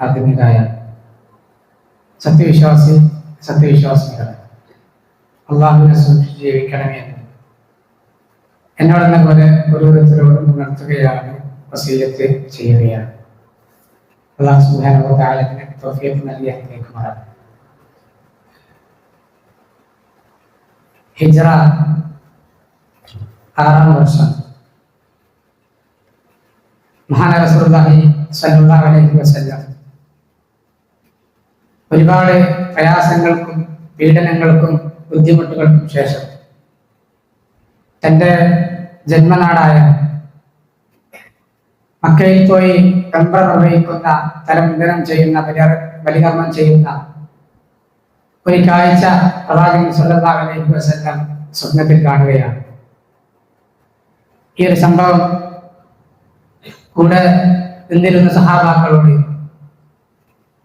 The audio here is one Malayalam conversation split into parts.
ആത്മീയരായ സത്യവിശ്വാസി സത്യവിശ്വാസികളെ അള്ളാഹുവിനെ സൂക്ഷിച്ച് ജീവിക്കണമേ എന്ന്. എന്നോടെന്ന പോലെ ഓരോരുത്തരോടും ഉണർത്തുകയാണ് വസീലത്ത് ചെയ്യുകയാണ്. അള്ളാഹു സുബാനുഭവത്താലത്തിന് തോഫിയത്ത് നൽകി അനുഗ്രഹിക്കുമാറാണ് ഹിജറ ആറാം വർഷം. മഹാന റസൂലുള്ളാഹി സ്വല്ലല്ലാഹു അലൈഹി വസല്ലം ഒരുപാട് പ്രയാസങ്ങൾക്കും പീഡനങ്ങൾക്കും ബുദ്ധിമുട്ടുകൾക്കും ശേഷം തന്റെ ജന്മനാടായ മക്കയിൽ പോയി കമ്പ നിർവഹിക്കുന്ന തലമുണ്ടനം ചെയ്യുന്ന ബലി- ബലികർമ്മം ചെയ്യുന്ന ഒരു കാഴ്ച പ്രവാചകൻ അലൈഹി വസല്ലം സ്വപ്നത്തിൽ കാണുകയാണ്. ഈ ഒരു സംഭവം കൂടെ നിന്നിരുന്ന സഹാബാക്കളോട്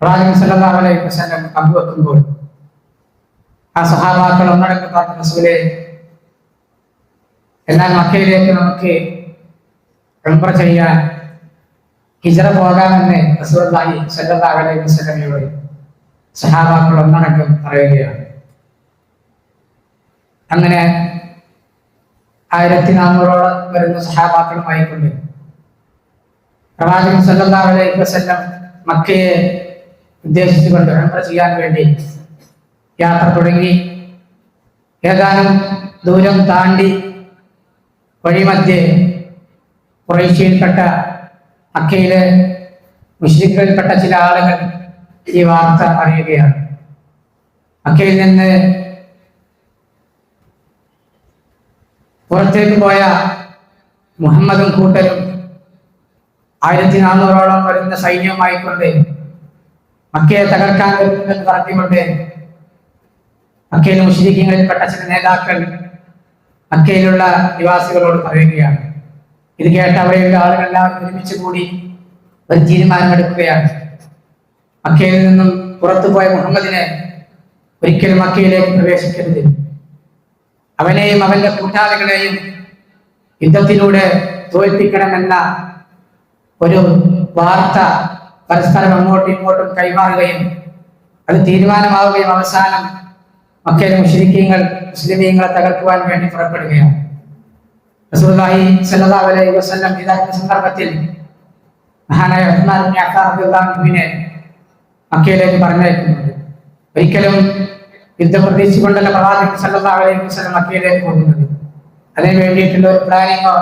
പ്രവാചകൻ സല്ലാ അലൈഹി വസല്ലം പങ്കുവെക്കുമ്പോൾ ആ സഹാബാക്കൾ ഒന്നടങ്കം പറഞ്ഞ റസൂലെ എന്നാൽ മക്കയിലേക്ക് നമുക്ക് ഉംറ ചെയ്യാൻ ഹിജറ പോകാമെന്ന് റസൂലുള്ളാഹി സല്ലാ അലൈഹി വസല്ലമയോട് സഹാബാക്കൾ ഒന്നടക്കം പറയുകയാണ്. അങ്ങനെ ആയിരത്തി നാനൂറോളം വരുന്ന സഹാബാക്കളുമായിക്കൊണ്ട് പ്രവാചകൻ സല്ലാ അലൈഹി വസല്ലം മക്കയെ ഉദ്ദേശിച്ചുകൊണ്ട് ഉംറ ചെയ്യാൻ വേണ്ടി യാത്ര തുടങ്ങി. ഏതാനും ദൂരം താണ്ടി വഴിമധ്യേ കുറേശ്യയിൽപ്പെട്ട അക്കയിലെ മുസ്ലിങ്ങളിൽപ്പെട്ട ചില ആളുകൾ ഈ വാർത്ത അറിയുകയാണ്. അക്കയിൽ നിന്ന് പുറത്തേക്ക് പോയ മുഹമ്മദും കൂട്ടരും ആയിരത്തി നാനൂറോളം വരുന്ന സൈന്യവുമായി കൊണ്ട് മക്കയെ തകർക്കാൻ വരുന്നുണ്ടെന്ന് പറഞ്ഞുകൊണ്ട് മക്കയിലെ മുസ്ലിങ്ങളിൽപ്പെട്ട ചില നേതാക്കൾ മക്കയിലുള്ള നിവാസികളോട് പറയുകയാണ്. ഇത് കേട്ട് അവിടെയുള്ള ആളുകളെല്ലാം ഒരുമിച്ച് കൂടി ഒരു തീരുമാനമെടുക്കുകയാണ്. മക്കയിൽ നിന്നും പുറത്തു പോയ മുഹമ്മദിനെ ഒരിക്കലും മക്കയിലേക്ക് പ്രവേശിക്കരുത്. അവനെയും അവന്റെ കൂട്ടാളികളെയും യുദ്ധത്തിലൂടെ തോൽപ്പിക്കണമെന്ന ഒരു വാർത്ത പരസ്പരം അങ്ങോട്ടും ഇങ്ങോട്ടും കൈമാറുകയും അത് തീരുമാനമാവുകയും അവസാനം മക്കയിലെ മുസ്ലിക്കീങ്ങൾ മുസ്ലിമീങ്ങളെ തകർക്കുവാൻ വേണ്ടി പുറപ്പെടുകയാണ്. റസൂലുള്ളാഹി സല്ലല്ലാഹു അലൈഹി വസല്ലം സന്ദർഭത്തിൽ മഹാനായ ഉസ്മാൻ മക്കയിലേക്ക് പറഞ്ഞയക്കുന്നുണ്ട് ഒരിക്കലും യുദ്ധം പ്രതീക്ഷിച്ചുകൊണ്ടല്ല പ്രവാചകൻ സല്ലല്ലാഹു അലൈഹി വസല്ലം മക്കയിലേക്ക് പോകുന്നത്. അതിന് വേണ്ടിയിട്ടുള്ള ഒരു പ്ലാനിങ്ങോ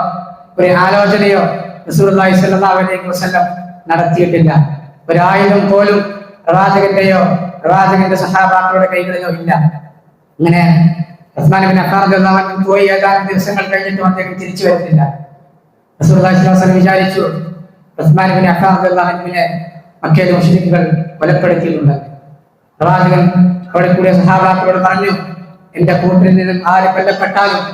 ഒരു ആലോചനയോ റസൂലുള്ളാഹി സല്ലല്ലാഹു അലൈഹി വസല്ലം നടത്തിയിട്ടില്ല. ഒരായുധം പോലും പ്രവാചകന്റെയോ പ്രവാചകന്റെ സഹാബാക്കളുടെ കൈകളിലോ ഇല്ല. ഇങ്ങനെ ഉസ്മാൻ ബിൻ അഫ്ഫാൻ റളിയല്ലാഹു അൻഹു പോയി ഏതാനും ദിവസങ്ങൾ കഴിഞ്ഞിട്ടും അദ്ദേഹം തിരിച്ചു വരുന്നില്ല. വിചാരിച്ചു ഉസ്മാൻ ബിൻ അഫ്ഫാൻ റളിയല്ലാഹു അൻഹുവിനെ മക്കയിലെ മുശ്രിക്കുകൾ കൊലപ്പെടുത്തിയിട്ടുണ്ട്. പ്രവാചകൻ അവിടെ കൂടിയ സഹാബാക്കളോട് പറഞ്ഞു എന്റെ കൂട്ടിൽ നിന്നും ആര് കൊല്ലപ്പെട്ടാലും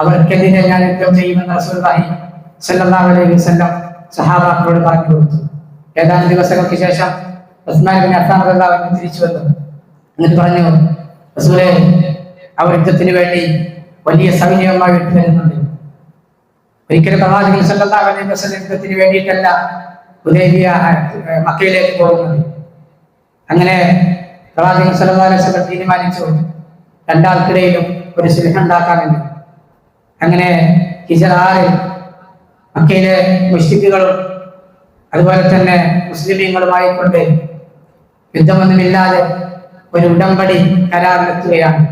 അവർക്കെതിരെ ഞാൻ യുദ്ധം ചെയ്യുമെന്ന് റസൂലുള്ളാഹി സല്ലാ അലൈഹി വസല്ലം സഹാബാക്കളോട് പറഞ്ഞു കൊടുത്തു. ഏതാനും ദിവസങ്ങൾക്ക് ശേഷം ഉസ്മാൻ ബിൻ റളിയല്ലാഹു തിരിച്ചു വന്നു. എന്നിട്ട് പറഞ്ഞു റസൂലേ അവർ യുദ്ധത്തിന് വേണ്ടി വലിയ സൈന്യവുമായി വിട്ടു വരുന്നുണ്ട് ഒരിക്കലും പ്രവാചകൻ സല്ലല്ലാഹു അലൈഹി വസല്ലം യുദ്ധത്തിന് വേണ്ടിയിട്ടല്ല ഹുദൈബിയ മക്കയിലേക്ക് പോകുന്നത്. അങ്ങനെ പ്രവാചകൻ സല്ലല്ലാഹു അലൈഹി വസല്ലം തീരുമാനിച്ചു രണ്ടാൾക്കിടയിലും ഒരു സ്നേഹം ഉണ്ടാക്കാമെന്ന് അങ്ങനെ ഹിജർ ആറിൽ മക്കയിലെ മുസ്ലിക്കുകളും അതുപോലെ തന്നെ മുസ്ലിമീങ്ങളുമായി കൊണ്ട് യുദ്ധമൊന്നുമില്ലാതെ ഒരു ഉടമ്പടി കരാറിലെത്തുകയാണ്.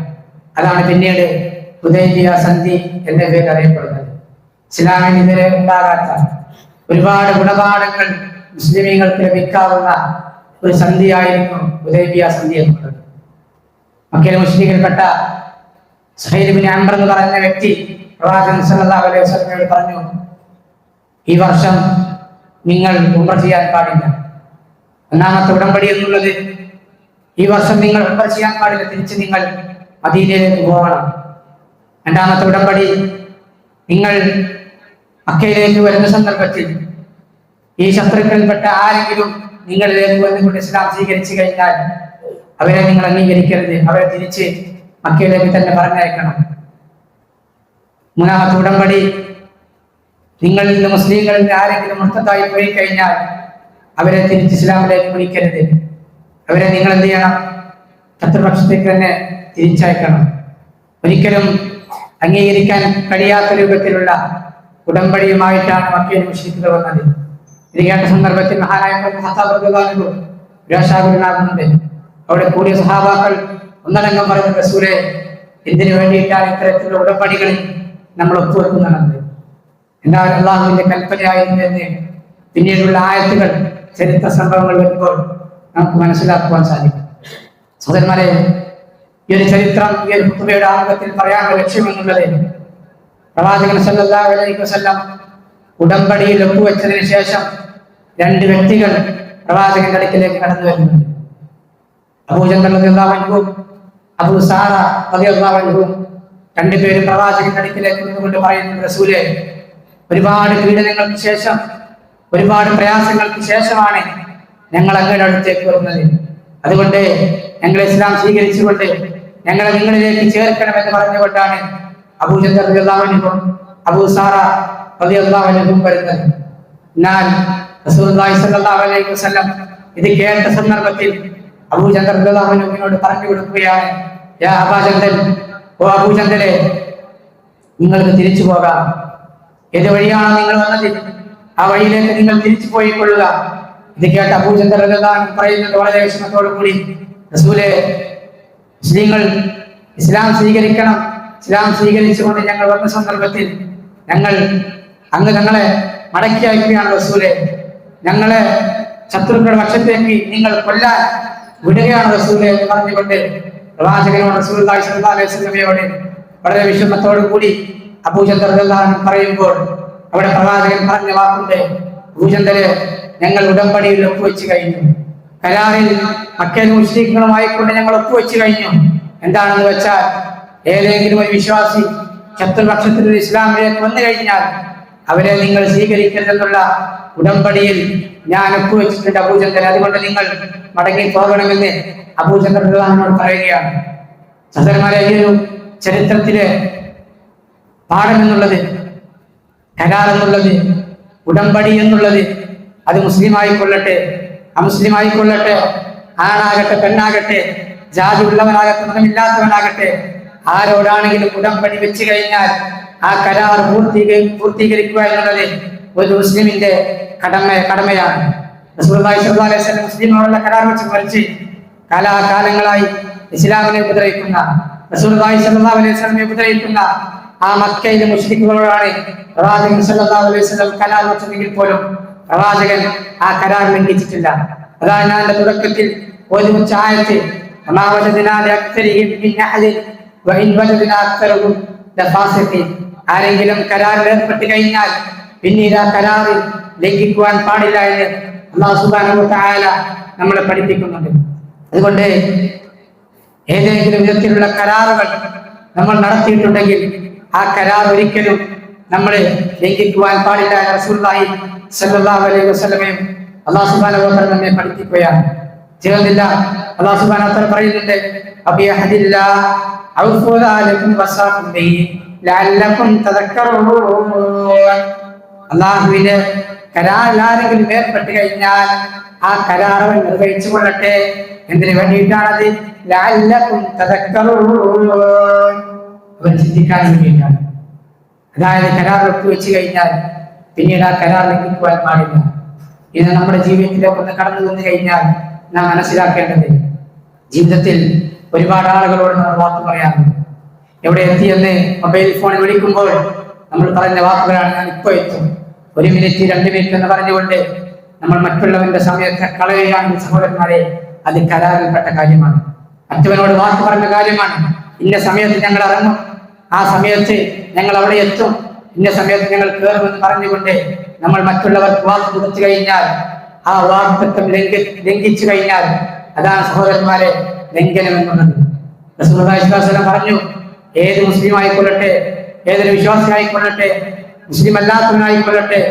അതാണ് പിന്നീട് ഉദയബിയ സന്ധി എന്ന പേര് അറിയപ്പെടുന്നത്. ഇസ്ലാമിന് ഇതുവരെ ഉണ്ടാകാത്ത ഒരുപാട് ഗുണപാഠങ്ങൾ മുസ്ലിമീങ്ങൾക്ക് ലഭിക്കാവുന്ന ഒരു സന്ധിയായിരുന്നു ഉദയബിയ സന്ധി എന്നുള്ളത്. മക്കയിലെ മുസ്ലിങ്ങൾപ്പെട്ട സഹൈലിബിൻ അംബർ എന്ന് പറയുന്ന വ്യക്തി പ്രവാചകൻ സല്ലല്ലാഹു അലൈഹി വസല്ലം പറഞ്ഞു ഈ വർഷം നിങ്ങൾ ഉംറ ചെയ്യാൻ പാടില്ല. ഒന്നാമത്തെ ഉടമ്പടി എന്നുള്ളത് ഈ വർഷം നിങ്ങൾ ഉംറ ചെയ്യാൻ പാടില്ല തിരിച്ച് നിങ്ങൾ മദീനയിലേക്ക് പോകണം. രണ്ടാമത്തെ ഉടമ്പടി നിങ്ങൾ അക്കയിലേക്ക് വരുന്ന സന്ദർഭത്തിൽ ഈ ശത്രുക്കളിൽപ്പെട്ട ആരെങ്കിലും നിങ്ങളിലേക്ക് വന്നുകൊണ്ട് ഇസ്ലാം സ്വീകരിച്ചു കഴിഞ്ഞാൽ അവരെ നിങ്ങൾ അംഗീകരിക്കരുത്. അവരെ തിരിച്ച് മക്കയിലേക്ക് തന്നെ പറഞ്ഞയക്കണം. മൂന്നാമത്തെ ഉടമ്പടി നിങ്ങളിൽ നിന്ന് മുസ്ലിങ്ങളിൽ ആരെങ്കിലും മുഷ്ടത്തായി പോയി കഴിഞ്ഞാൽ അവരെ തിരിച്ച് ഇസ്ലാമിലേക്ക് വിളിക്കരുത്. അവരെ നിങ്ങൾ എന്ത് ചെയ്യണം? ശത്രുപക്ഷത്തേക്ക് തന്നെ തിരിച്ചയക്കണം. ഒരിക്കലും അംഗീകരിക്കാൻ കഴിയാത്ത രൂപത്തിലുള്ള ഉടമ്പടിയുമായിട്ടാണ് മക്കയിൽ മുഷ്രിഖുകൾ വന്നത്. ഇത് കേട്ട സന്ദർഭത്തിൽ മഹാനായ വിരാശാകുലനാകുന്നുണ്ട് അവിടെ കൂടിയ സഹാബാക്കൾ ഒന്നടങ്കം പറഞ്ഞു റസൂലെ എന്തിനു വേണ്ടിയിട്ടാണ് ഇത്തരത്തിലുള്ള ഉടമ്പടികളിൽ നമ്മൾ ഒപ്പുവെക്കുന്നത് എന്നാൽ അള്ളാഹുവിന്റെ കൽപ്പനയായിരുന്നു എന്ന് പിന്നീടുള്ള ആയത്തുകൾ ചരിത്ര സംഭവങ്ങൾ വരുമ്പോൾ നമുക്ക് മനസ്സിലാക്കുവാൻ സാധിക്കും. സഹോദരന്മാരെ ഈ ഒരു ചരിത്രം ഈ ഒരു കുത്തുബയുടെ ആമുഖത്തിൽ പറയാനുള്ള ലക്ഷ്യമെന്നുള്ളത് പ്രവാചകൻ സല്ലല്ലാഹു അലൈഹി ഉടമ്പടിയിൽ ഒപ്പുവെച്ചതിന് ശേഷം രണ്ട് വ്യക്തികൾ പ്രവാചകന്റെ അടുക്കിലേക്ക് കടന്നു വരുന്നുണ്ട്. അബൂജന്തൽ അബു സാറ അൻഹും രണ്ടുപേരും പ്രവാചകന്റെ അടുക്കിലേക്ക് നിന്നുകൊണ്ട് പറയുന്നു റസൂലെ ഒരുപാട് പീഡനങ്ങൾക്ക് ശേഷം ഒരുപാട് പ്രയാസങ്ങൾക്ക് ശേഷമാണ് ഞങ്ങൾ അങ്ങയുടെ അടുത്തേക്ക് വരുന്നത്. അതുകൊണ്ട് ഞങ്ങൾ ഇസ്ലാം സ്വീകരിച്ചുകൊണ്ട് ഞങ്ങളെ നിങ്ങളിലേക്ക് ചേർക്കണമെന്ന് പറഞ്ഞുകൊണ്ടാണ് അബൂജന്തർ റളിയല്ലാഹു അബൂ സാറ റളിയല്ലാഹു അൻഹും വരുന്നത്. എന്നാൽ ഇത് കേട്ട സന്ദർഭത്തിൽ അൻഹുവിനോട് പറഞ്ഞു കൊടുക്കുകയാണ് യാ ഓ അബൂജന്തലെ നിങ്ങൾക്ക് തിരിച്ചു പോകാം. ഏത് വഴിയാണോ നിങ്ങൾ വന്നത്? ആ വഴിയിലേക്ക് നിങ്ങൾ തിരിച്ചു പോയിക്കൊള്ളുക. ഇത് കേട്ട അബൂജന്തർ പറയുന്നുണ്ട് വളരെ വിഷമത്തോടു കൂടി റസൂലെ മുസ്ലിങ്ങൾ ഇസ്ലാം സ്വീകരിക്കണം. ഇസ്ലാം സ്വീകരിച്ചുകൊണ്ട് ഞങ്ങൾ വന്ന സന്ദർഭത്തിൽ ഞങ്ങൾ അങ്ങ് ഞങ്ങളെ മടക്കി അയക്കുകയാണ് റസൂലെ. ഞങ്ങളെ ശത്രുക്കളുടെ പക്ഷത്തേക്ക് നിങ്ങൾ കൊല്ലാൻ വിടുകയാണ് റസൂലെ എന്ന് പറഞ്ഞുകൊണ്ട് പ്രവാചകനോട് റസൂൽ അലൈഹിസ്ലമയോട് വളരെ വിഷമത്തോടു കൂടി അബൂചന്ദർ പറയുമ്പോൾ അവിടെ പ്രവാചകൻ പറഞ്ഞ വാക്കുണ്ട് അബൂചന്ദര് ഞങ്ങൾ ഉടമ്പടിയിൽ ഒപ്പുവെച്ച് കഴിഞ്ഞു. കരാറിൽ മക്കേനും മുസ്ലിങ്ങളുമായിക്കൊണ്ട് ഞങ്ങൾ ഒപ്പുവെച്ച് കഴിഞ്ഞു. എന്താണെന്ന് വെച്ചാൽ ഏതെങ്കിലും ഒരു വിശ്വാസി ശത്രുപക്ഷത്തിൽ ഇസ്ലാമിലേക്ക് വന്നു കഴിഞ്ഞാൽ അവരെ നിങ്ങൾ സ്വീകരിക്കരുതെന്നുള്ള ഉടമ്പടിയിൽ ഞാൻ ഒപ്പുവെച്ചിട്ടുണ്ട് അബൂചന്ദ്രൻ അതുകൊണ്ട് നിങ്ങൾ മടങ്ങി പോകണമെന്ന് അബൂചന്ദ്രനോട് പറയുകയാണ്. സഹോദരന്മാരെ ചരിത്രത്തിലെ പാഠം എന്നുള്ളത് കരാർ എന്നുള്ളത് ഉടമ്പടി എന്നുള്ളത് അത് മുസ്ലിം ആയിക്കൊള്ളട്ടെ അമുസ്ലിം ആയിക്കൊള്ളട്ടെ ആണാകട്ടെ പെണ്ണാകട്ടെ ജാതി ഉള്ളവനാകട്ടെ മതമില്ലാത്തവനാകട്ടെ ആരോടാണെങ്കിലും ഉടമ്പടി വെച്ച് കഴിഞ്ഞാൽ ആ കരാർ പൂർത്തീക പൂർത്തീകരിക്കുക എന്നുള്ളത് ഒരു മുസ്ലിമിന്റെ കടമ കടമയാണ്. മുസ്ലിമോടുള്ള കരാർ വെച്ച് മറിച്ച് കാലാകാലങ്ങളായി ഇസ്ലാമിനെ ഉപദ്രവിക്കുന്ന റസൂൽ അലൈഹി വസല്ലമയെ ഉപദ്രവിക്കുന്ന ആ മക്കയിലെ മുസ്ലിങ്ങളോടാണ് പ്രവാചകൻ സല്ലല്ലാഹു അലൈഹി വസല്ലം കരാർ വച്ചതെങ്കിൽ പോലും പ്രവാചകൻ ആ കരാർ ലംഘിച്ചിട്ടില്ല. അതാണ് ഞാൻ തുടക്കത്തിൽ ഒരു ചായത്തിൽ ആരെങ്കിലും കരാറിൽ ഏർപ്പെട്ട് കഴിഞ്ഞാൽ പിന്നീട് ആ കരാറിൽ ലംഘിക്കുവാൻ പാടില്ല എന്ന് അള്ളാഹു സുബാനു തായാല നമ്മളെ പഠിപ്പിക്കുന്നുണ്ട്. അതുകൊണ്ട് ഏതെങ്കിലും വിധത്തിലുള്ള കരാറുകൾ നമ്മൾ നടത്തിയിട്ടുണ്ടെങ്കിൽ ആ കരാർ ഒരിക്കലും നമ്മൾ ലംഘിക്കുവാൻ പാടില്ല. എന്ന് റസൂലുള്ളാഹി സ്വല്ലല്ലാഹു അലൈഹി വസല്ലമയും അള്ളാഹു സുബ്ഹാനഹു വതആല നമ്മെ പഠിപ്പിക്കുകയാണ്. ചേർന്നില്ല അള്ളാഹു സുബ്ഹാനഹു വതആല പറയുന്നുണ്ട് അബിയഹദില്ലാ ഔഫു ദാലക്കും വസാഖും ബിഹി ലഅല്ലക്കും തദക്കറൂൻ അള്ളാഹുവിന്റെ കരാറിൽ ആരെങ്കിലും ഏർപ്പെട്ട് കഴിഞ്ഞാൽ ആ കരാർ അവൻ നിർവഹിച്ചു കൊള്ളട്ടെ. എന്തിനു വേണ്ടിയിട്ടാണത്? ലഅല്ലക്കും തദക്കറൂൻ അവൻ ചിന്തിക്കാൻ വേണ്ടിയിട്ടാണ് അതായത് കരാർ ഒപ്പുവെച്ച് കഴിഞ്ഞാൽ പിന്നീട് ആ കരാർ ലംഘിക്കുവാൻ പാടില്ല. ഇത് നമ്മുടെ ജീവിതത്തിലേക്ക് ഒന്ന് കടന്നു വന്നു കഴിഞ്ഞാൽ നാം മനസ്സിലാക്കേണ്ടത് ജീവിതത്തിൽ ഒരുപാട് ആളുകളോട് നമ്മൾ വാക്ക് പറയാറുണ്ട്. എവിടെ എത്തിയെന്ന് മൊബൈൽ ഫോൺ വിളിക്കുമ്പോൾ നമ്മൾ പറഞ്ഞ വാക്കുകളാണ് ഞാൻ ഇപ്പോൾ എത്തും. ഒരു മിനിറ്റ് രണ്ട് മിനിറ്റ് എന്ന് പറഞ്ഞുകൊണ്ട് നമ്മൾ മറ്റുള്ളവന്റെ സമയത്തെ കളയുകയാണ് സഹോദരന്മാരെ അത് കരാറിൽപ്പെട്ട കാര്യമാണ്. മറ്റവനോട് വാക്ക് പറഞ്ഞ കാര്യമാണ്. ഇന്ന സമയത്ത് ഞങ്ങൾ ഇറങ്ങും. ആ സമയത്ത് ഞങ്ങൾ അവിടെ എത്തും. ഇന്ന സമയത്ത് ഞങ്ങൾ കയറുമെന്ന് പറഞ്ഞുകൊണ്ട് നമ്മൾ മറ്റുള്ളവർക്ക് വാക്ക് കൊടുത്തു കഴിഞ്ഞാൽ ആ വാക്തത്വം ലംഘി ലംഘിച്ചു കഴിഞ്ഞാൽ അതാണ് സഹോദരന്മാരെ ലംഘനം എന്നുള്ളത്. പറഞ്ഞു ഏത് മുസ്ലിം ആയിക്കൊള്ളട്ടെ ഏതൊരു വിശ്വാസി ആയിക്കൊള്ളട്ടെ മുസ്ലിം അല്ലാത്തവനായിക്കൊള്ളട്ടെ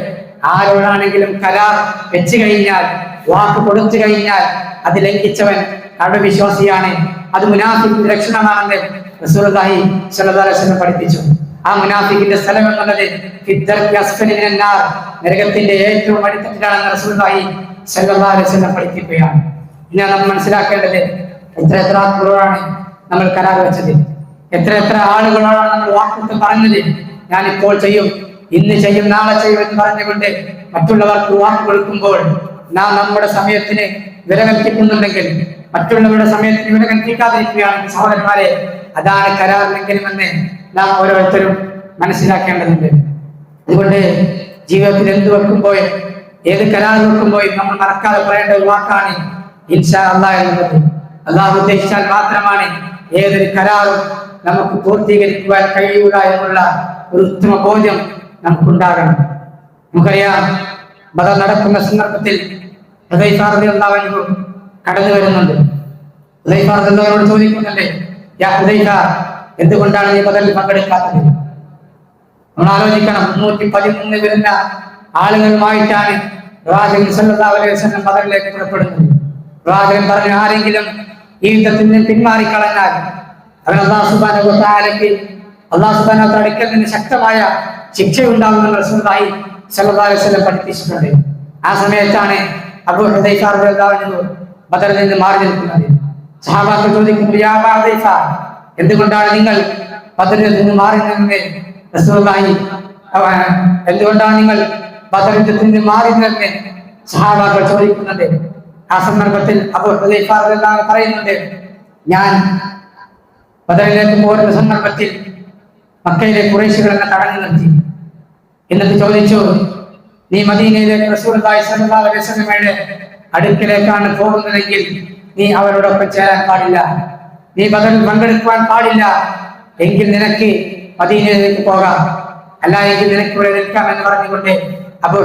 ആരോടാണെങ്കിലും കരാർ വെച്ചു കഴിഞ്ഞാൽ വാക്ക് കൊടുത്തു കഴിഞ്ഞാൽ അത് ലംഘിച്ചവൻ അവിടെ വിശ്വാസിയാണ്. അത് മുനാഫിക്കിന്റെ ലക്ഷണമാണെന്ന് അലൈഹി വസല്ലം പഠിപ്പിച്ചു. ആ മുനാഫിക്കിന്റെ സ്ഥലം എന്നുള്ളത് നരകത്തിന്റെ ഏറ്റവും അടിത്തട്ടിലാണെന്ന് അലൈഹി വസല്ലം പഠിപ്പിക്കുകയാണ്. ഇനി നമ്മൾ മനസ്സിലാക്കേണ്ടത് എത്ര എത്ര ആളുകളാണ് നമ്മൾ കരാർ വെച്ചത്. എത്ര എത്ര ആളുകളാണ് നമ്മൾ വാക്കത്ത് പറഞ്ഞത്. ഞാൻ ഇപ്പോൾ ചെയ്യും ഇന്ന് ചെയ്യും നാളെ ചെയ്യും എന്ന് പറഞ്ഞുകൊണ്ട് മറ്റുള്ളവർക്ക് വാക്ക് കൊടുക്കുമ്പോൾ നാം നമ്മുടെ സമയത്തിന് വില കൽപ്പിക്കുന്നുണ്ടെങ്കിൽ മറ്റുള്ളവരുടെ സമയത്തിന് വില കൽപ്പിക്കാതിരിക്കുകയാണെങ്കിൽ സഹോദരന്മാരെ അതാണ് കരാർ ലംഘനമെന്ന് നാം ഓരോരുത്തരും മനസ്സിലാക്കേണ്ടതുണ്ട്. അതുകൊണ്ട് ജീവിതത്തിൽ എന്ത് വെക്കുമ്പോൾ ഏത് കരാർ വെക്കുമ്പോൾ നമ്മൾ മറക്കാതെ പറയേണ്ട ഒരു വാക്കാണ് ഇൻഷാ അള്ളാഹ് എന്നുള്ളത്. അള്ളാഹ് ഉദ്ദേശിച്ചാൽ മാത്രമാണ് ഏതൊരു കരാറും നമുക്ക് പൂർത്തീകരിക്കുവാൻ കഴിയുക എന്നുള്ള ഒരു ഉത്തമ ബോധ്യം നമുക്കുണ്ടാകണം. നമുക്കറിയാം ബദർ നടക്കുന്ന സന്ദർഭത്തിൽ കടന്നു വരുന്നുണ്ട്. ചോദിക്കുന്നുണ്ട് എന്തുകൊണ്ടാണ് ഈ ബദലിൽ പങ്കെടുക്കാത്തത്? നമ്മൾ ആലോചിക്കണം മുന്നൂറ്റി പതിമൂന്ന് വരുന്ന ആളുകളുമായിട്ടാണ് പ്രവാചകൻ പുറപ്പെടുന്നത്. പ്രവാചകൻ പറഞ്ഞു ആരെങ്കിലും ഈ യുദ്ധത്തിൽ നിന്ന് പിന്മാറിക്കളഞ്ഞാൽ അവൻ അള്ളാഹു തആലയ്ക്ക് അള്ളാഹു തആല അടുക്കൽ നിന്ന് ശക്തമായ ശിക്ഷ ഉണ്ടാകുമെന്ന് വസല്ലം പഠിപ്പിച്ചിട്ടുണ്ട്. ആ സമയത്താണ് അബൂ അൻഹു ബദറിൽ നിന്ന് മാറി നിൽക്കുന്നത്. സഹാബാക്കൾ ചോദിക്കും എന്തുകൊണ്ടാണ് നിങ്ങൾ ബദറിൽ നിന്ന് മാറി നിന്നത്? അവ- എന്തുകൊണ്ടാണ് നിങ്ങൾ ബദറിൽ നിന്ന് മാറി നിന്നത്? സഹാബാക്കൾ ചോദിക്കുന്നുണ്ട്. ആ സന്ദർഭത്തിൽ അബൂ അൻഹു പറയുന്നുണ്ട് ഞാൻ ബദറിലേക്ക് പോരുന്ന സന്ദർഭത്തിൽ മക്കയിലെ കുറേശികൾ എന്നെ തടഞ്ഞു നിർത്തി. എന്നിട്ട് ചോദിച്ചു നീ മദീനയിലെ റസൂലുള്ളാഹി അടുക്കിലേക്കാണ് പോകുന്നതെങ്കിൽ നീ അവരോടൊപ്പം ചേരാൻ പാടില്ല. നീ ബദൽ പങ്കെടുക്കുവാൻ പാടില്ല. എങ്കിൽ നിനക്ക് മദീനയിലേക്ക് പോകാം. അല്ല എങ്കിൽ നിനക്ക് ഇവിടെ നിൽക്കാം എന്ന് പറഞ്ഞുകൊണ്ട് അബൂ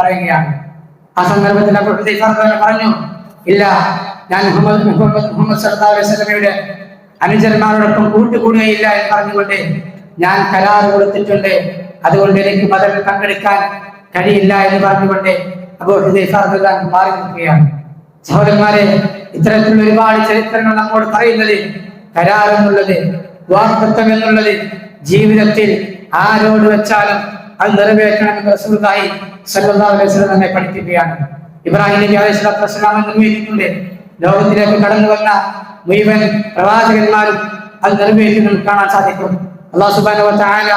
പറയുകയാണ്. ആ സന്ദർഭത്തിൽ അബൂ പറഞ്ഞു ഇല്ല ഞാൻ മുഹമ്മദ് മുഹമ്മദ് മുഹമ്മദ് അലൈഹി അനുചരന്മാരോടൊപ്പം കൂട്ടുകൂടുകയില്ല എന്ന് പറഞ്ഞുകൊണ്ട് ഞാൻ കരാർ കൊടുത്തിട്ടുണ്ട്. അതുകൊണ്ട് എനിക്ക് മതൽ പങ്കെടുക്കാൻ കഴിയില്ല എന്ന് പറഞ്ഞുകൊണ്ട് അബൂ മാറി നിൽക്കുകയാണ്. സഹോദരന്മാരെ ഇത്തരത്തിലുള്ള ഒരുപാട് ചരിത്രങ്ങൾ നമ്മോട് പറയുന്നത് കരാറെന്നുള്ളത് വാക്തത്വം എന്നുള്ളത് ജീവിതത്തിൽ ആരോട് വെച്ചാലും അത് നിറവേറ്റണമെന്ന് നമ്മെ പഠിപ്പിക്കുകയാണ്. ഇബ്രാഹിം നബി അലൈഹി നിർവഹിച്ചിട്ടുണ്ട് ലോകത്തിലേക്ക് കടന്നു വന്ന മുഴുവൻ പ്രവാചകന്മാരും അത് നിറവേറ്റുന്നത് കാണാൻ സാധിക്കും. അള്ളാഹു തആല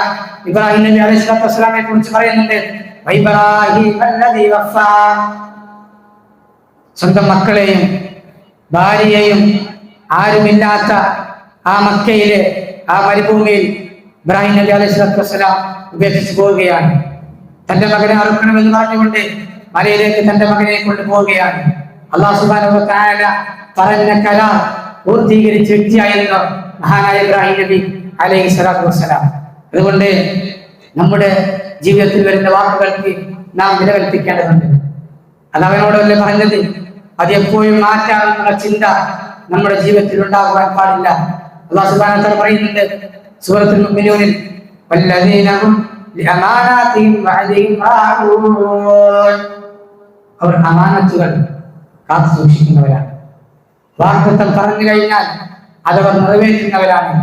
ഇബ്രാഹിം നബി അലൈഹി സ്വലാത്തു വസ്സലാമിനെ കുറിച്ച് പറയുന്നുണ്ട്. സ്വന്തം മക്കളെയും ഭാര്യയെയും ആരുമില്ലാത്ത ആ മക്കയിലെ ആ മരുഭൂമിയിൽ ഇബ്രാഹിം നബി അലൈഹി സ്വലാത്തു വസ്സലാം ഉപേക്ഷിച്ചു പോവുകയാണ്. തന്റെ മകനെ അറുക്കണമെന്ന് പറഞ്ഞുകൊണ്ട് മലയിലേക്ക് തന്റെ മകനെ കൊണ്ടുപോവുകയാണ്. അള്ളാഹു തആല പറഞ്ഞ കല പൂർത്തീകരിച്ച വ്യക്തിയായിരുന്നു മഹാനായ ഇബ്രാഹിം നബി. അലൈഹി സ്വലാത്തു വസ്സലാം. അതുകൊണ്ട് നമ്മുടെ ജീവിതത്തിൽ വരുന്ന വാക്കുകൾക്ക് നാം വില കൽപ്പിക്കേണ്ടതുണ്ട് അത് അവനോടല്ലേ പറഞ്ഞത്? അത് എപ്പോഴും മാറ്റാമെന്നുള്ള ചിന്ത നമ്മുടെ ജീവിതത്തിൽ ഉണ്ടാകുവാൻ പാടില്ല. അള്ളാഹു തആല പറയുന്നുണ്ട് സൂറത്തുൽ മുഅ്മിനൂനിൽ വല്ലദീന ഹും ലിഅമാനാതിഹിം വഅദീഹിം റാഊൻ അവർ അമാനത്തുകൾ കാത്തു സൂക്ഷിക്കുന്നവരാണ്. വാഗ്ദത്തം പറഞ്ഞു കഴിഞ്ഞാൽ അതവർ നിറവേറ്റുന്നവരാണ്.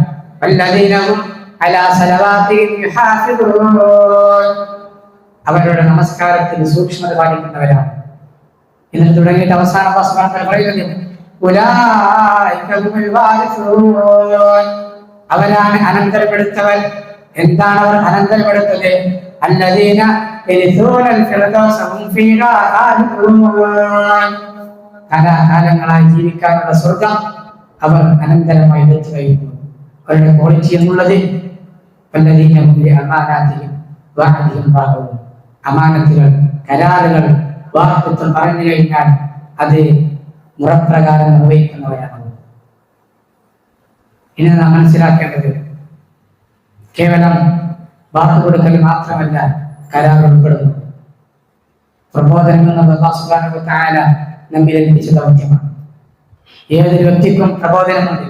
വല്ലദീന ഹും അലാ സലവാതിഹിം യുഹാഫിദൂൻ അവരുടെ നമസ്കാരത്തിന് സൂക്ഷ്മത പാലിക്കുന്നവരാണ്. ഇതിൽ തുടങ്ങിയിട്ട് അവസാന ഹുമുൽ വാരിസൂൻ. അവരാണ് അനന്തരപ്പെടുത്തവൻ. എന്താണ് അവർ അനന്തരമെടുത്തത് അല്ലദീന. കാലാകാലങ്ങളായി ജീവിക്കാനുള്ള സ്വർഗം അവർ അനന്തരമായി വെച്ചു കഴിയുന്നു അവരുടെ ക്വാളിറ്റി എന്നുള്ളത് ഹും ലിഅമാനാതിഹിം വഅദിഹിം റാഊൻ. അമാനത്തുകൾ കരാറുകൾ വാക്തത്വം പറഞ്ഞു കഴിഞ്ഞാൽ അത് മുറപ്രകാരം നിർവഹിക്കുന്നവരാണ് ഇനി നാം മനസ്സിലാക്കേണ്ടത് കേവലം വാക്ക് കൊടുക്കൽ മാത്രമല്ല കരാർ ഉൾപ്പെടുന്നു. പ്രബോധനം എന്നത് അല്ലാഹു സുബ്ഹാനഹു തആല നമ്മെ ഏൽപ്പിച്ച ദൗത്യമാണ് ഏതൊരു വ്യക്തിക്കും പ്രബോധനമുണ്ട്.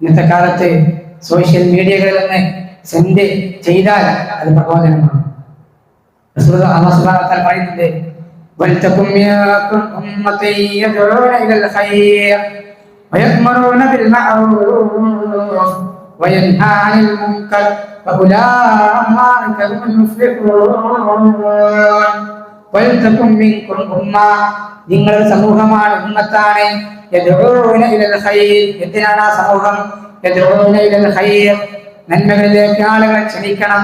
ഇന്നത്തെ കാലത്ത് സോഷ്യൽ മീഡിയകളിൽ നിന്ന് സെൻഡ് ചെയ്താൽ അത് പ്രബോധനമാണ് റസൂൽ അല്ലാഹു സുബ്ഹാനഹു വ തആല പറയുന്നുണ്ട് ولتكن منكم أمة يدعون إلى الخير ويأمرون بالمعروف وينهى عن المنكر وأولئك هم المفلحون വൽതകും മിൻകും ഉമ്മ നിങ്ങൾ സമൂഹമാണ് ഉമ്മത്താണ് എന്തിനാണ് ആ സമൂഹം? നന്മകളിലേക്ക് ആളുകളെ ക്ഷണിക്കണം.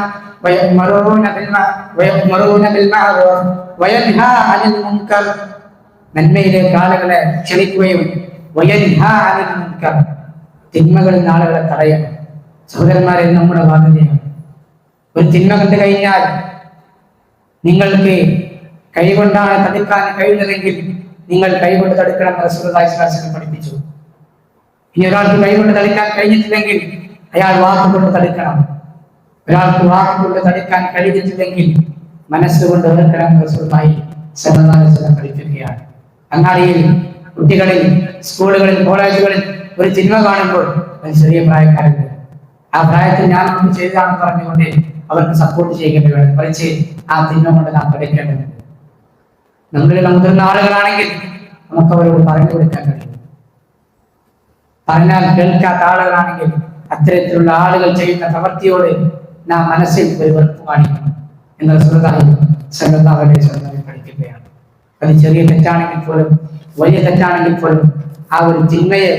നന്മയിലേക്ക് ആളുകളെ ക്ഷണിക്കുകയും തിന്മകളിൽ ആളുകളെ തടയണം. സഹോദരന്മാരെ നമ്മുടെ ബാധ്യതയാണ് ഒരു തിന്മ കണ്ടു കഴിഞ്ഞാൽ നിങ്ങൾക്ക് കൈകൊണ്ടാണ് തടുക്കാൻ കഴിയുന്നതെങ്കിൽ നിങ്ങൾ കൈകൊണ്ട് തടുക്കണം എന്ന് വസല്ലം പഠിപ്പിച്ചു. ഇനി ഒരാൾക്ക് കൈകൊണ്ട് തടുക്കാൻ കഴിഞ്ഞിട്ടില്ലെങ്കിൽ അയാൾ വാക്കുകൊണ്ട് തടുക്കണം. ഒരാൾക്ക് വാക്കുകൊണ്ട് തടുക്കാൻ കഴിഞ്ഞിട്ടില്ലെങ്കിൽ മനസ്സുകൊണ്ട് അലൈഹി വസല്ലം പഠിപ്പിക്കുകയാണ്. അങ്ങാടിയിൽ കുട്ടികളിൽ സ്കൂളുകളിൽ കോളേജുകളിൽ ഒരു ചിന്മ കാണുമ്പോൾ ഒരു ചെറിയ പ്രായക്കാരുണ്ട്. ആ പ്രായത്തിൽ ഞാൻ ചെയ്താണെന്ന് പറഞ്ഞുകൊണ്ട് അവർക്ക് സപ്പോർട്ട് ചെയ്യേണ്ടി വേണം മറിച്ച് ആ തിന്മ കൊണ്ട് നാം പഠിക്കേണ്ടതുണ്ട്. നമ്മളിലുള്ള മുതിർന്ന ആളുകളാണെങ്കിൽ നമുക്ക് അവരോട് പറഞ്ഞു കൊടുക്കാൻ കഴിയും. പറഞ്ഞാൽ കേൾക്കാത്ത ആളുകളാണെങ്കിൽ അത്തരത്തിലുള്ള ആളുകൾ ചെയ്യുന്ന പ്രവൃത്തിയോട് നാം മനസ്സിൽ ഒരു വെറുപ്പ് കാണിക്കണം എന്ന ശ്രദ്ധായി ശ്രദ്ധാവരെ ശ്രദ്ധ പഠിക്കുകയാണ് അത് ചെറിയ തെറ്റാണെങ്കിൽ പോലും വലിയ തെറ്റാണെങ്കിൽ പോലും ആ ഒരു തിന്മയെ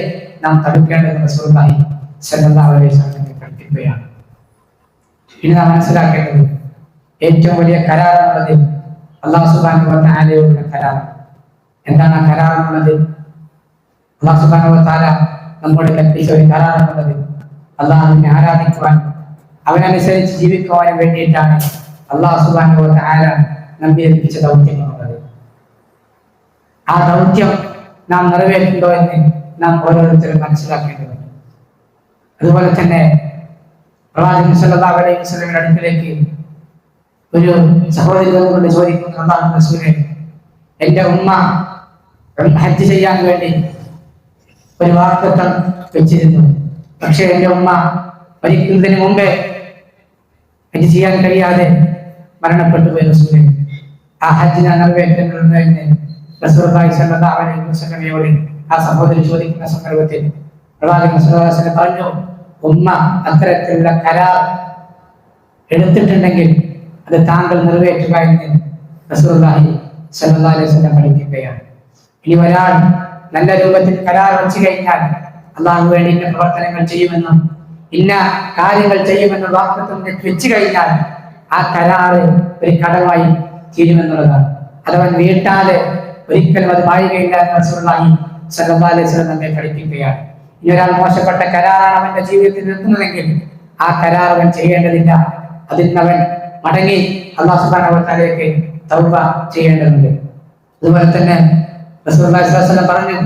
നാം തടുക്കേണ്ടത് ശ്രദ്ധാവരെ സംഘത്താവലെ പഠിക്കുകയാണ് ഇനി നാം മനസ്സിലാക്കേണ്ടത് ഏറ്റവും വലിയ കരാറുള്ളത് അള്ളാഹു സുബാൻ പറഞ്ഞ ആലയുള്ള കരാർ. എന്താണ് ആ കരാർ എന്നുള്ളത് അള്ളാഹു വ തആല നമ്മോട് കൽപ്പിച്ച ഒരു കരാറുള്ളത് അള്ളാഹുവിനെ ആരാധിക്കുവാൻ അവനനുസരിച്ച് ജീവിക്കുവാനും വേണ്ടിയിട്ടാണ് അള്ളാഹു വ തആല നമ്മെ ഏൽപ്പിച്ച ദൗത്യം എന്നുള്ളത് ആ ദൗത്യം നാം നിറവേറ്റുണ്ടോ എന്ന് നാം ഓരോരുത്തരും മനസ്സിലാക്കേണ്ടതുണ്ട്. അതുപോലെ തന്നെ പ്രവാചകൻ സല്ലല്ലാഹു അലൈഹി വസല്ലമയുടെ അടുക്കലേക്ക് ഒരു സഹോദരി കൊണ്ട് ചോദിക്കുന്നു അള്ളാഹു എന്റെ ഉമ്മ ഹജ്ജ് ചെയ്യാൻ വേണ്ടി ഒരു വാക്തത്വം വെച്ചിരുന്നു. പക്ഷേ എന്റെ ഉമ്മ മരിക്കുന്നതിന് മുമ്പേ ഹജ്ജ് ചെയ്യാൻ കഴിയാതെ മരണപ്പെട്ടു പോയി റസൂലെ ആ ഹജ്ജ് ഞാൻ നിറവേറ്റുന്നുണ്ട് എന്ന് സ്വല്ലല്ലാഹു അലൈഹി ആ സഹോദരി ചോദിക്കുന്ന സന്ദർഭത്തിൽ പറഞ്ഞു ഉമ്മ അത്തരത്തിലുള്ള കരാർ എടുത്തിട്ടുണ്ടെങ്കിൽ അത് താങ്കൾ നിറവേറ്റുക എന്ന് അലൈഹി വസല്ലം പഠിപ്പിക്കുകയാണ്. ഇനി ഒരാൾ നല്ല രൂപത്തിൽ കരാർ വെച്ചു കഴിഞ്ഞാൽ അള്ളാഹു വേണ്ടി ഇന്ന പ്രവർത്തനങ്ങൾ ചെയ്യുമെന്നും ഇന്ന കാര്യങ്ങൾ ചെയ്യുമെന്ന വാക്തത്വം വെച്ചു കഴിഞ്ഞാൽ ആ കരാറ് ഒരു കടമായി തീരുമെന്നുള്ളതാണ്. അതവൻ വീട്ടാതെ ഒരിക്കലും അത് വായുകയില്ല എന്ന് റസൂലുള്ളാഹി സല്ലാസ്വലം നമ്മെ പഠിപ്പിക്കുകയാണ്. ഇനി ഒരാൾ മോശപ്പെട്ട കരാറാണ് അവന്റെ ജീവിതത്തിൽ നിൽക്കുന്നതെങ്കിൽ ആ കരാർ അവൻ ചെയ്യേണ്ടതില്ല. അതിൽ അവൻ മടങ്ങി അള്ളാഹു തആലയ്ക്ക് തൗബ ചെയ്യേണ്ടതുണ്ട്. അതുപോലെ തന്നെ വസല്ലം പറഞ്ഞു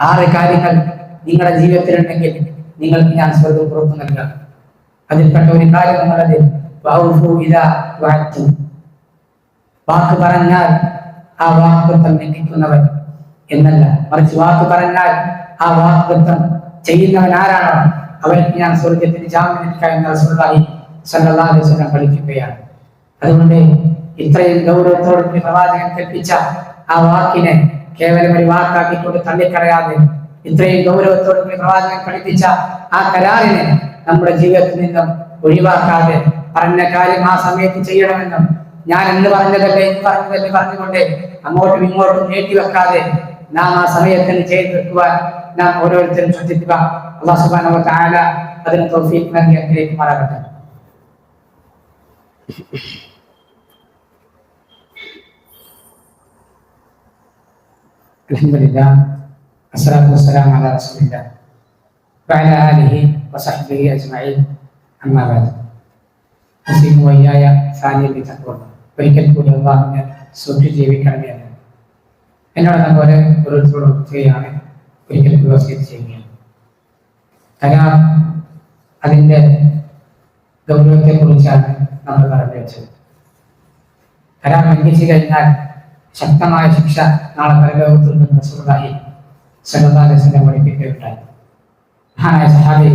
ആറ് കാര്യങ്ങൾ നിങ്ങളുടെ ജീവിതത്തിലുണ്ടെങ്കിൽ നിങ്ങൾക്ക് ഞാൻ സ്വർഗം പുറത്തു നൽകാം. അതിൽപ്പെട്ട ഒരു കാര്യം നിങ്ങളത്. വാക്ക് പറഞ്ഞാൽ ആ വാക്തത്വം ലംഘിക്കുന്നവൻ എന്നല്ല. മറിച്ച് വാക്ക് പറഞ്ഞാൽ ആ വാക്തത്വം ചെയ്യുന്നവൻ ആരാണോ? അവർക്ക് ഞാൻ സ്വർഗത്തിന് ജാമ്യം നിൽക്കാം എന്ന് വസല്ലം പഠിപ്പിക്കുകയാണ്. അതുകൊണ്ട് ഇത്രയും ഗൗരവത്തോടെ പ്രവാചകൻ കൽപ്പിച്ച ആ വാക്കിനെ കേവലം ഒരു വാക്കാക്കിക്കൊണ്ട് തള്ളിക്കളയാതെ ഇത്രയും ഗൗരവത്തോടെ കൂടി പ്രവാചകൻ പഠിപ്പിച്ച ആ കരാറിനെ നമ്മുടെ ജീവിതത്തിൽ നിന്നും ഒഴിവാക്കാതെ പറഞ്ഞ കാര്യം ആ സമയത്ത് ചെയ്യണമെന്നും ഞാൻ എന്ന് പറഞ്ഞതല്ലേ എന്ന് പറഞ്ഞതല്ലേ പറഞ്ഞുകൊണ്ട് അങ്ങോട്ടും ഇങ്ങോട്ടും നീട്ടി വെക്കാതെ നാം ആ സമയത്തിന് ചെയ്തു വെക്കുവാൻ നാം ഓരോരുത്തരും ശ്രദ്ധിക്കുക. അള്ളാഹ് സുബ്ഹാനഹു വ അതിന് തൗഫീഖ് നൽകി അനുഗ്രഹിക്കുമാറാകട്ടെ. Alhamdulillah. Assalatu wassalamu ala rasulillah. Wa ala alihi wa sahbihi ajma'in. Amma ba'd. Asimu wa iyaya thani bi taqwa. ഒരിക്കൽ കൂടി അള്ളാഹിന് സുഖി ജീവിക്കണമെന്ന് എന്നോട് അതുപോലെ ഓരോരുത്തരോട് ഒത്തുകയാണ് ഒരിക്കൽ കൂടി വസീത് ചെയ്യുകയാണ് കലാം അതിൻ്റെ ഗൗരവത്തെ കുറിച്ചാണ് നമ്മൾ പറഞ്ഞു വെച്ചത് കരാർ ലംഘിച്ചു കഴിഞ്ഞാൽ ശക്തമായ ശിക്ഷ നാളെ പരലോകത്തുണ്ടെന്ന് സുഹൃത്തായി സല്ലാസ്ലം പഠിപ്പിക്കുകയുണ്ടായി മഹാനായ സഹാബി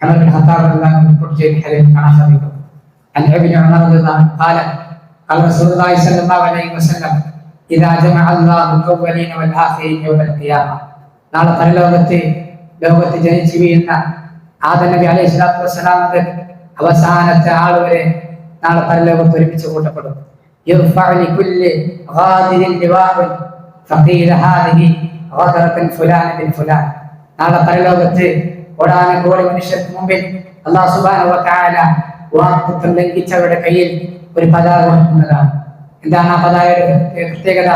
عمر بن الخطاب رضي الله عنه يقول في الحديث كما سابقا عن ابن عمر رضي الله عنه قال قال رسول الله صلى الله عليه وسلم إذا جمع الله الأولين والآخرين يوم القيامة നാളെ പരലോകത്ത് ലോകത്ത് ജനിച്ചു വീഴുന്ന ആദം നബി അലൈഹി സ്വലാത്തു വസ്സലാം മുതൽ അവസാനത്തെ ആളുകളെ നാളെ പരലോകത്ത് ഒരുമിച്ച് കൂട്ടപ്പെടും. നാളെ പരലോകത്ത് ഓടാനും കോടി മനുഷ്യർക്ക് മുമ്പിൽ അള്ളാഹു സുബാന വാക്തത്വം ലംഘിച്ചവരുടെ കയ്യിൽ ഒരു പതാക കൊടുക്കുന്നതാണ് എന്താണ് ആ പതാകയുടെ പ്രത്യേകത?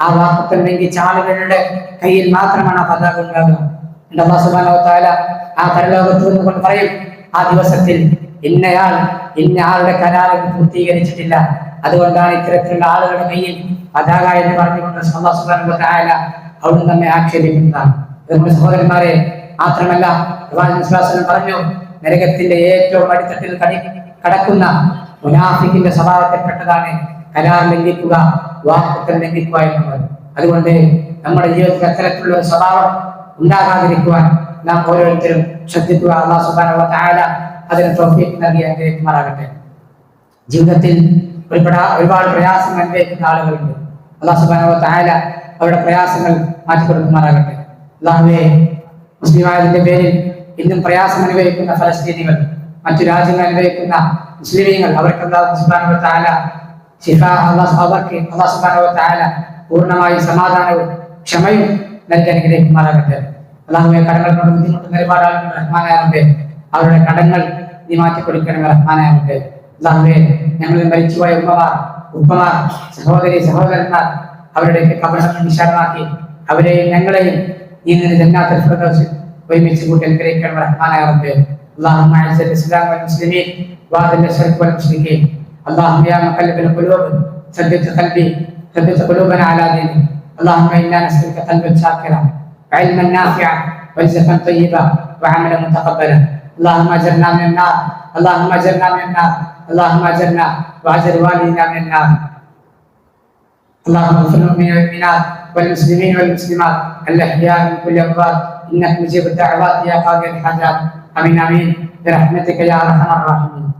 ആ വാക്തത്വം ലംഘിച്ച ആളുകളുടെ കയ്യിൽ മാത്രമാണ് ആ പതാക ഉണ്ടാകുക. അള്ളാഹു സുബാന ആ പരലോകത്ത് നിന്നുകൊണ്ട് പറയും ആ ദിവസത്തിൽ ഇന്നയാൾ ഇന്ന ആളുടെ കരാറ് പൂർത്തീകരിച്ചിട്ടില്ല. അതുകൊണ്ടാണ് ഇത്തരത്തിലുള്ള ആളുകളുടെ കയ്യിൽ പതാക എന്ന് പറഞ്ഞുകൊണ്ട് തആല അവിടുന്ന് നമ്മെ ആക്ഷേപിക്കുന്നതാണ്. സഹോദരന്മാരെ മാത്രമല്ല പറഞ്ഞു നരകത്തിന്റെ ഏറ്റവും അടിത്തട്ടിൽ കടി കടക്കുന്ന മുനാഫിക്കിന്റെ സ്വഭാവത്തിൽപ്പെട്ടതാണ് കരാർ ലംഘിക്കുക വാക്കുകൾ ലംഘിക്കുക എന്നുള്ളത്. അതുകൊണ്ട് നമ്മുടെ ജീവിതത്തിൽ അത്തരത്തിലുള്ള സ്വഭാവം ഉണ്ടാകാതിരിക്കുവാൻ നാം ഓരോരുത്തരും ശ്രദ്ധിക്കുക. അള്ളാഹു സുബാനുള്ള തആല അതിന് തോഫീക്ക് നൽകി അനുഗ്രഹിക്കുമാറാകട്ടെ ജീവിതത്തിൽ ഒരുപാട് ഒരുപാട് പ്രയാസങ്ങൾ അനുഭവിക്കുന്ന ആളുകളുണ്ട്. അള്ളാഹു സുബ്ഹാനഹു തായാല അവരുടെ പ്രയാസങ്ങൾ മാറ്റിക്കൊടുക്കുമാറാകട്ടെ അള്ളാഹുവെ മുസ്ലിമായതിന്റെ പേരിൽ ഇന്നും പ്രയാസം അനുഭവിക്കുന്ന ഫലസ്തീനികൾ മറ്റു രാജ്യങ്ങൾ അനുഭവിക്കുന്ന മുസ്ലിമീങ്ങൾ അവർക്ക് പൂർണമായി സമാധാനവും ക്ഷമയും നൽകി അനുഗ്രഹിക്കുമാറാകട്ടെ. അള്ളാഹുവെ കടങ്ങൾ കൊണ്ട് ബുദ്ധിമുട്ടുന്ന ഒരുപാട് ആളുകൾ റഹ്മാനായവന്റെ അവരുടെ കടങ്ങൾ നീ മാറ്റി കൊടുക്കണമേ റഹ്മാനായവന്റെ അള്ളാഹുവെ ഞങ്ങളിൽ മരിച്ചുപോയ ഉമ്മമാർ ഉപ്പമാർ സഹോദരി സഹോദരന്മാർ അവരുടെ കബറങ്ങൾ വിശാലമാക്കി അവരെയും ഞങ്ങളെയും നീ നിന്ന് ജന്നാത്തുൽ ഫിർദൗസിൽ ഒരുമിച്ച് കൂട്ടി അനുഗ്രഹിക്കണം റഹ്മാനായവന്റെ اللهم اعز الاسلام والمسلمين واذل الشرك والمشركين اللهم يا مقلب القلوب ثبت قلبي ثبت قلوبنا على دينك اللهم انا نسالك قلبا شاكرا وعلما نافعا ورزقا طيبا وعملا متقبلا اللهم اجرنا من النار. اللهم اجرنا من النار. اللهم اجرنا. واجر والدينا من النار. اللهم اغفر للمؤمنين والمؤمنات والمسلمين والمسلمات. الاحياء من كل امراض إنك مجيب الدعوات يا قاضي الحاجات. آمين آمين. برحمتك يا أرحم الراحمين.